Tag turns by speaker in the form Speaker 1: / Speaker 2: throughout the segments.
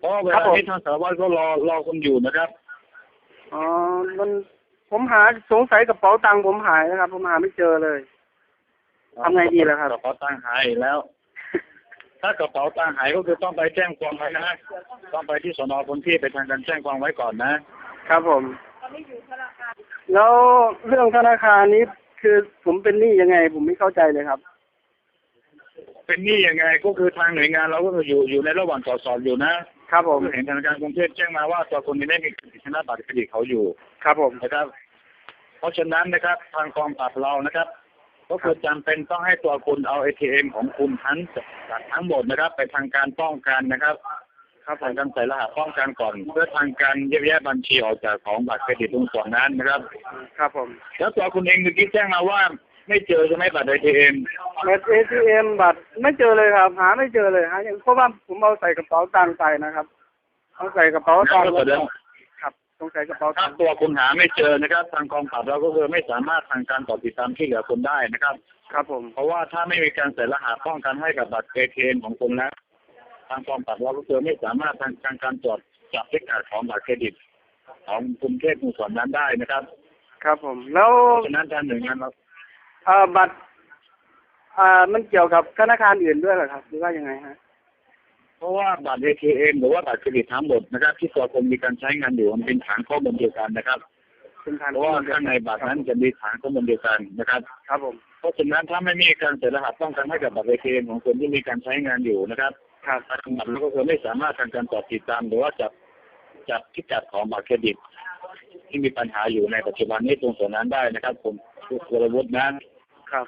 Speaker 1: เพราะว่าเว
Speaker 2: ครั
Speaker 1: ลา
Speaker 2: บผม
Speaker 1: นี้ทางสารวัตรก็รอรอคุณอยู่นะครับ
Speaker 2: อ๋อมันผมหาสงสัยกระเป๋าตังค์ผมหายนะครับ ผมหาไม่เจอเลยทำไงดีล่ะครับ
Speaker 1: กระเป๋าตังค์หายอีกแล้ว ถ้ากระเป๋าตังค์หายก็คือต้องไปแจ้งความไว้นะต้องไปที่สนพื้นที่ไปทางการแจ้งความไว้ก่อนนะ
Speaker 2: ครับผม แล้วเรื่องธนาคารนี้คือผมเป็นหนี้ยังไง ผมไม่เข้าใจเลยครับ
Speaker 1: เป็นหนี้ยังไงก็คือทางหน่วยงานเราก็คืออยู่อยู่ในระหว่างตรวจสอบอยู่นะ ครับ
Speaker 2: ผม
Speaker 1: เห็นธนาคารกรุงเทพแจ้งมาว่าตัวคนนี้ได้มีสิทธิบัตรเครดิตเขาอยู่
Speaker 2: ครับผม
Speaker 1: นะครับ เพราะฉะนั้นนะครับ ทางกองปราบเรานะครับ ก็คือจำเป็นต้องให้ตัวคุณเอา ATM ของคุณทั้งทั้งหมดนะครับ ไปทางการป้องกันนะครับครับทางการใส่รหัสป้องกันก่อน เพื่อทางการแยกแยะบัญชีออกจากของบัตรเครดิตตรงส่วนนั้นนะครับ
Speaker 2: ครับผม
Speaker 1: แล้วตัวคุณเองเมื่อกี้แจ้งมาว่า ไม่เจอใช่ไหมบัตร ATM
Speaker 2: บัตร ATM บัตรไม่เจอเลยครับ หาไม่เจอเลยฮะยังเพราะว่าผมเอาใส่กระเป๋าตังค์ไปนะครับเอาใส่กระเป๋าตังค์
Speaker 1: แล้วก็แสดง
Speaker 2: ครับต้องใส่กระเป๋า
Speaker 1: ถ้า
Speaker 2: ตังค์
Speaker 1: ตัวคุณหาไม่เจอนะครับ ทางกองปราบเราก็คือไม่สามารถทางการต่อติดตามที่เหลือคุณได้นะครับ
Speaker 2: ครับผม
Speaker 1: เพราะว่าถ้าไม่มีการใส่รหัสป้องกันให้กับบัตร ATM ของคุณแล้วทางกองปราบเราก็คือไม่สามารถทางการการตรวจจับพิกัดของบัตรเครดิต ของกรุงเทพในส่วนนั้นได้นะครับ
Speaker 2: ครับผม แล้ว
Speaker 1: เพราะฉะนั้นทางหน่วยงานเรา
Speaker 2: เอ่อบัตรอ่ามันเกี่ยวกับธนาคารอื่นด้วยเหรอครับ หรือว่ายังไงฮะ
Speaker 1: เพราะว่าบัตร ATM หรือว่าบัตรเครดิตทั้งหมดนะครับ ที่ตัวคุณมีการใช้งานอยู่มันเป็นฐานข้อมูลเดียวกันนะครับ
Speaker 2: เป็นทาง
Speaker 1: เพราะว่าข้างในบัตรนั้นจะมีฐานข้อมูลเดียวกันนะครับ
Speaker 2: ครับผม
Speaker 1: เพราะฉะนั้นถ้าไม่มีการใส่รหัสป้องกันให้กับบัตร ATM ของคนที่มีการใช้งานอยู่นะครับ
Speaker 2: ครับ
Speaker 1: ทางบัตรเราก็คือไม่สามารถทางการตรวจติดตาม หรือว่าจับจับพิกัดของบัตรเครดิต ที่มีปัญหาอยู่ในปัจจุบันนี้ตรงส่วนนั้นได้นะครับผม วรวุฒินั้น
Speaker 2: ครับ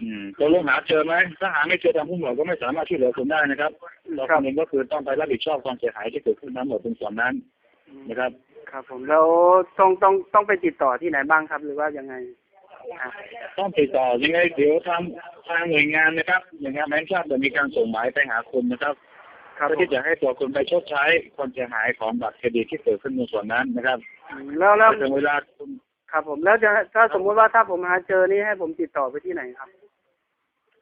Speaker 1: อืมตัวลงหาเจอไหมถ้าหาไม่เจอทางผู้หมวดก็ไม่สามารถช่วยเหลือคุณได้นะครับเรา
Speaker 2: ครับ
Speaker 1: คนเองก็คือต้องไปรับผิดชอบความเสียหายที่เกิดขึ้นทั้งหมดตรงส่วนนั้นนะครับ
Speaker 2: ครับ ผมแล้วต้องต้องต้องไปติดต่อที่ไหนบ้างครับ หรือว่ายังไงอะ
Speaker 1: ต้องติดต่อยังไงเดี๋ยวทางทางหน่วยงานนะครับหน่วยงานแบงค์ชาติจะมีการส่งหมายไปหาคุณนะครับ
Speaker 2: ครับ
Speaker 1: เพื่อ
Speaker 2: ผม
Speaker 1: ที่จะให้ตัวคุณไปชดใช้ความเสียหายของบัตรเครดิตที่เกิดขึ้นในส่วนนั้นนะครับ
Speaker 2: อืมแล้วแล้ว
Speaker 1: ถึงเวลา คุณ
Speaker 2: ครับผมแล้วจะถ้าสมมุติว่าถ้าผมหาเจอนี่ให้ผมติดต่อไปที่ไหนครับ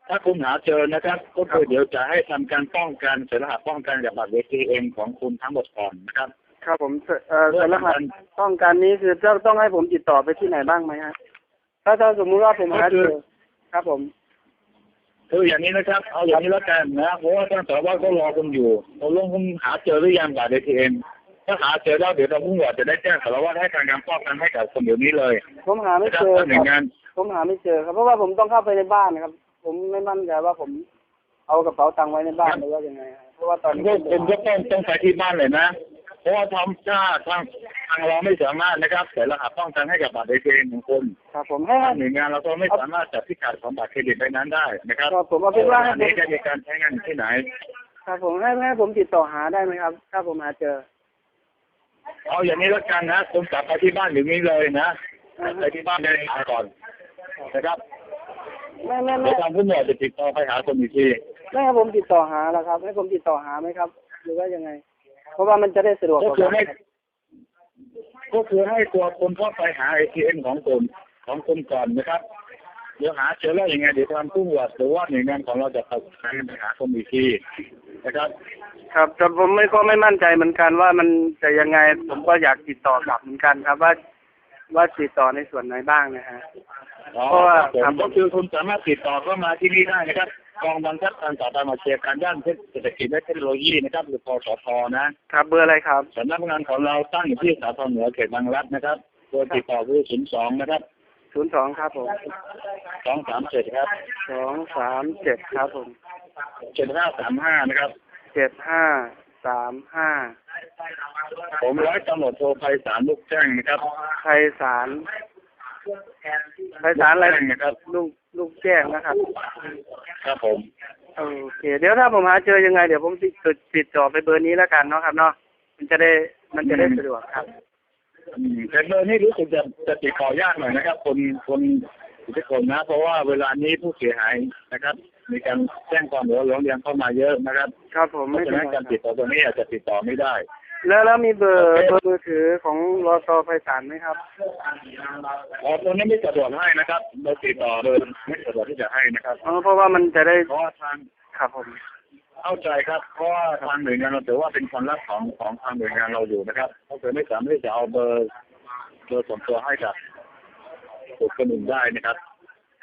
Speaker 1: ถ้าคุณหาเจอนะครับ ก็คือเดี๋ยวจะให้ทำการป้องกันเสรหัสป้องกันจากบัตร ATM ของคุณทั้งหมดก่อนนะครับ
Speaker 2: ครับผมเอ่อเอ่อสารพัดต้องการนี้คือต้องต้องให้ผมติดต่อไปที่ไหนบ้างไหมฮะถ้าถ้าสมมุติว่าผมหาเจอครับผม
Speaker 1: คืออย่างนี้นะครับ เอาอย่างนี้แล้วกันนะเพราะว่าท่านสารวัตรก็รอคุณอยู่เราลงคุณหาเจอหรือยังบัตร ATM ถ้าหาเจอแล้วเดี๋ยวทางผู้หมวดจะได้แจ้งสารวัตรให้ทางการป้องกันให้กับคนเดี๋ยวนี้เลย
Speaker 2: ผมหาไม่
Speaker 1: นะครั
Speaker 2: เจ
Speaker 1: บ
Speaker 2: อ
Speaker 1: ถ้าหน่วย
Speaker 2: ค
Speaker 1: งา
Speaker 2: รับ
Speaker 1: น
Speaker 2: ผมหาไม่เจอครับเพราะว่าผมต้องเข้าไปในบ้านนะครับ ผมไม่มั่นใจว่าผมเอากระเป๋าตังค์ไว้ในบ้านหรือว่ายังไงครับเพราะว่าตอนนี้
Speaker 1: ก็คุณก็ต้องต้องไปที่บ้านเลยนะเพราะว่าทำถ้าทางทางเราไม่สามารถนะครับแต่รหัสป้องกันให้กับบัตรเอทีเอ็มของคุณ
Speaker 2: ครับผมให้
Speaker 1: ทางหน่วยงานเราก็ไม่สามารถจับพิกัดของบัตรเครดิตไปนั้นได้นะครับ
Speaker 2: ครับผมเอาเป็นว่าให้
Speaker 1: อัน
Speaker 2: ผม
Speaker 1: นี้จะมีการใช้งานอยู่ที่ไหน
Speaker 2: ครับผมให้ให้ผมติดต่อหาได้ไหมครับ ถ้าผมหาเจอ
Speaker 1: เอาอย่างนี้แล้วกันนะคุณกลับไปที่บ้านหรือนี้เลยนะไปที่บ้านเลยก่อนนะครับ
Speaker 2: ไม่ไม่
Speaker 1: เดี๋
Speaker 2: ไม่
Speaker 1: ยวทางผู้หมวดจะติดต่อไปหาคนอีกที
Speaker 2: ไม่ให้ผมติดต่อหาแล้วครับ ให้ผมติดต่อหาไหมครับ หรือว่ายังไง เพราะว่ามันจะได้สะดวก
Speaker 1: ก็
Speaker 2: กว่า
Speaker 1: คือ
Speaker 2: กัน
Speaker 1: ให้
Speaker 2: ครับ
Speaker 1: ก็คือให้ตัวคนเข้าไปหาเอทีเอ็มของคุณของคุณก่อนนะครับเดี๋ยวหาเจอแล้วยังไงเดี๋ยวทางผู้หมวดหรือว่าหน่วยงานของเราจะประสานไปหาคนอีกทีนะครับ
Speaker 2: ครับแต่ผมไม่ก็ไม่มั่นใจเหมือนกันว่ามันจะยังไงผมก็อยากติดต่อกลับเหมือนกันครับว่า ว่าติดต่อในส่วนไหนบ้างนะฮะ
Speaker 1: อ๋อ
Speaker 2: เพราะว่า
Speaker 1: ผมก็คือคุณสามารถติดต่อเข้ามาที่นี่ได้นะครับกองบังคับการต่อต้านมาเชียร์การด้านเศรษฐกิจและเทคโนโลยีนะครับหรือปสทนะครับ
Speaker 2: เบอร์อะไรครับ
Speaker 1: สำนักงานของเราตั้งอยู่ที่สาทรเหนือเขตบางรัฐนะครับโดยติดต่อคือศูนย์สองนะครับ
Speaker 2: ศูนย์สองครับผม
Speaker 1: สองสามเจ็ดครับ
Speaker 2: สองสามเจ็ดครับผม
Speaker 1: เจ็ดห้าสามห้านะครับ
Speaker 2: เจ็ดห้าสามห้า
Speaker 1: ผมร้อยตำรวจโทไพศาลลูกแจ้งนะครับ
Speaker 2: ไพศาลไพศาลอะไร
Speaker 1: แจ้งนะครับ
Speaker 2: ลูกลูกแจ้งนะครับ
Speaker 1: ครับผม
Speaker 2: โอเค เดี๋ยวถ้าผมหาเจอยังไงเดี๋ยวผมติดติดติดต่อไปเบอร์นี้แล้วกันเนาะครับเนาะมันจะได้มันจะได้สะดวกครับ
Speaker 1: อืมแต่เบอร์นี้รู้สึกจะจะติดต่อยากหน่อยนะครับ คนคนทุกคนนะ เพราะว่าเวลานี้ผู้เสียหายนะครับ มีการแจ้งความหรือว่าร้องเรียนเข้ามาเยอะนะครับ
Speaker 2: ครับผม
Speaker 1: เพ
Speaker 2: ไม่
Speaker 1: ราะฉะ
Speaker 2: เป็น
Speaker 1: นั้น
Speaker 2: ไร
Speaker 1: การติดต่อตัวนี้อาจจะติดต่อไม่ได้
Speaker 2: แล้วแล้วมีเบอร์เบอร์มือถือของรอตไพศาลไหมครับ
Speaker 1: อ๋อตัวนี้ไม่สะดวกให้นะครับเราติดต่อโดยไม่สะดวกที่จะให้นะครับ
Speaker 2: อ๋อเพราะว่ามันจะได้
Speaker 1: เพราะว่าทาง
Speaker 2: ครับผม
Speaker 1: เข้าใจครับ เพราะว่าทางหน่วยงานเราถือว่าเป็นความลับของของทางหน่วยงานเราอยู่นะครับเขาเคยไม่สามารถที่จะเอาเบอร์เบอร์ส่วนตัวให้กับบุคคลอื่นได้นะครับ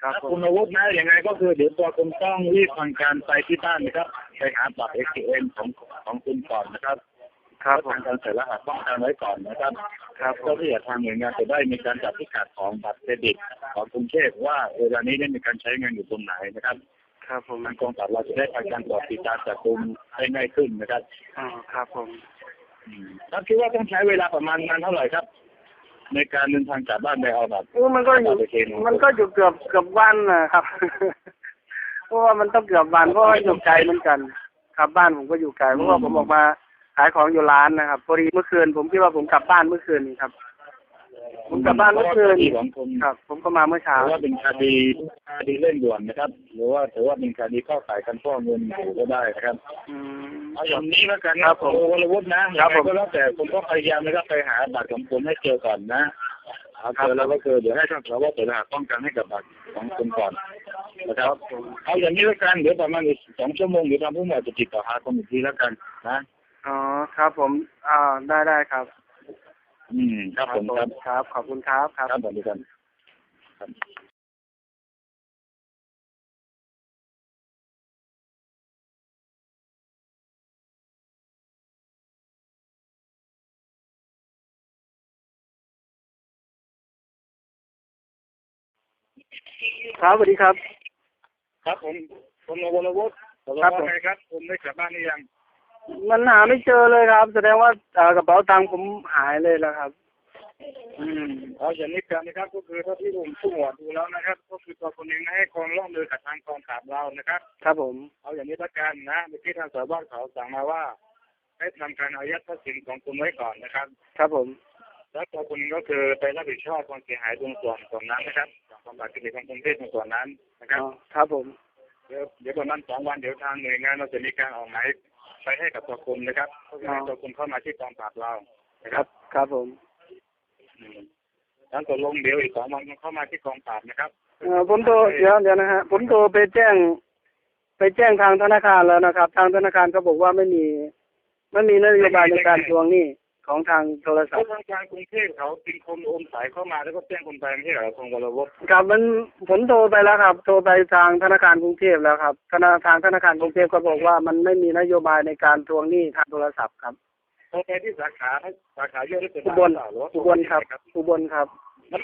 Speaker 2: ครับ
Speaker 1: ถ้า
Speaker 2: ผ
Speaker 1: คุ
Speaker 2: ม
Speaker 1: ณอาวุธนะยังไงก็คือเดี๋ยวตัวคุณต้องรีบทำการไปที่บ้านนะครับ ไปหาบัตร ATM ของของคุณก่อนนะครับ
Speaker 2: ครับผ
Speaker 1: ทามงการใส่รหัสป้องกันไว้ก่อนนะครับ
Speaker 2: ครับผ
Speaker 1: เพื่อ
Speaker 2: ม
Speaker 1: ที่จะทางหน่วยงานจะได้มีการจับพิกัดของบัตรเครดิตของกรุงเทพว่าเวลานี้ได้มีการใช้เงินอยู่ตรงไหนนะครับ
Speaker 2: ครับผม
Speaker 1: ทางกองปราบเราจะได้ทำการตรวจติดตามจับกลุ่มได้ง่ายขึ้นนะครับ
Speaker 2: อ๋อครับผม
Speaker 1: อืมครับคิดว่าต้องใช้เวลาประมาณนานเท่าไหร่ครับ ในการเดินทางกลับบ้านไปเอาบัตร
Speaker 2: อู้มันก็อยู่มันก็อยู่เกือบเกือบวันนะครับ เพราะว่ามันต้องเกือบวันเพราะว่าอยู่ไกลเหมือนกัน ครับบ้านผมก็อยู่ไกลเพราะว่าผมออกมาขายของอยู่ร้านนะครับพอดีเมื่อคืนผมคิดว่าผมกลับบ้านเมื่อคืนนี้ครับ ผมกลับบ้านเมื่อคืน
Speaker 1: พราะว่าคดีของคุณ
Speaker 2: ครับ ผมก็มาเมื่อเช้า
Speaker 1: ถือว่าเป็นคดีคดีเร่งด่วนนะครับ หรือว่าถือว่าเป็นคดีเข้าข่ายกันฟอกเงินอยู่ก็ได้นะครับ
Speaker 2: อืม
Speaker 1: เอาอย่างนี้แล้วกันนะครับ
Speaker 2: ผม
Speaker 1: โอ้วรวุฒินะ
Speaker 2: ครั
Speaker 1: ยั
Speaker 2: บ
Speaker 1: งไง
Speaker 2: ผม
Speaker 1: ก็แล้วแต่คุณก็พยายามนะครับไปหาบัตรของคุณให้เจอก่อนนะหาเจอแล้วก็คือเดี๋ยวให้ทางสวเปิดรหัสป้องกันให้กับบัตรของคุณก่อนนะครับเอาอย่างนี้แล้วกันเดี๋ยวประมาณอีกสองชั่วโมงเดี๋ยวทางผู้หมวดจะติดต่อหาคุณอีกทีแล้วกันนะ
Speaker 2: อ๋อครับผมอ่าได้ได้ครับ
Speaker 1: อืมครับผมครับ
Speaker 2: ครับ ขอบคุณครับครับ
Speaker 1: ครับสวัสดีครับครับ
Speaker 2: ครับสวัสดีครับ
Speaker 1: ครับผมผมวรวุฒิผม
Speaker 2: ครับ ผม
Speaker 1: ว่าไงครับคุณได้กลับบ้านหรือยัง
Speaker 2: มันหาไม่เจอเลยครับ แสดงว่าเอ่อกระเป๋าตังค์ผมหายเลยแล้วครับ
Speaker 1: อืมเอาอย่างนี้กันนะครับ ก็คือเท่าที่ผมผู้หมวดดูแล้วนะครับ ก็คือตัวคนเองให้ความร่วมมือกับทางกองปราบเรานะครับ
Speaker 2: ครับผม
Speaker 1: เอาอย่างนี้ละกันนะเมื่อกี้ทางสาวบ้านเขาสั่งมาว่า ให้ทำการอายัดทรัพย์สินของคุณไว้ก่อนนะครับ
Speaker 2: ครับผม
Speaker 1: แล้วตัวคุณก็คือไปรับผิดชอบความเสียหายตรงส่วนส่วนนั้นนะครับของบัตรเครดิตของกรุงเทพตรงส่วนนั้นนะครับ
Speaker 2: อ๋อครับผม
Speaker 1: เดี๋ยวเดี๋ยวประมาณสองวันเดี๋ยวทางหน่วยงานเราจะมีการออกหมาย ไปให้กับตัวคุณนะครับเพื่อให้ตัวคุณเข้ามาที่กองปราบเรานะ
Speaker 2: ค
Speaker 1: ค
Speaker 2: รั
Speaker 1: รั
Speaker 2: บบครับผม
Speaker 1: อืมแล้วตกลงเดี๋ยวอีกสองวันคุณเข้ามาที่กองปราบนะครับ
Speaker 2: เอ่อผมโทรเดี๋ยวเดี๋ยวนะฮะผมโทรไปแจ้ง ไปแจ้งทางธนาคารแล้วนะครับ ทางธนาคารก็บอกว่าไม่มี ไม่มีนโยบายในการทวงหนี้ ของทางโทรศั
Speaker 1: เพ
Speaker 2: พท์
Speaker 1: ราะทางการกรุงเทพเขาเป็นคนโอนสายเข้ามาแล้วก็แจ้งคนไปไม่ใช่เหรอคุณวรวุฒิ
Speaker 2: ครับมันผมโทรไปแล้วครับ โทรไปทางธนาคารกรุงเทพแล้วครับธนาทางธนาคารกรุงเทพก็บอกว่ามันไม่มีนโยบายในการทวงหนี้ทางโทรศัพท์ครับ
Speaker 1: โทรไปที่สาขาสาขาเยอะที่สุด
Speaker 2: อุบล
Speaker 1: หรือว่า
Speaker 2: อุบลครับอุบลครับ
Speaker 1: มัน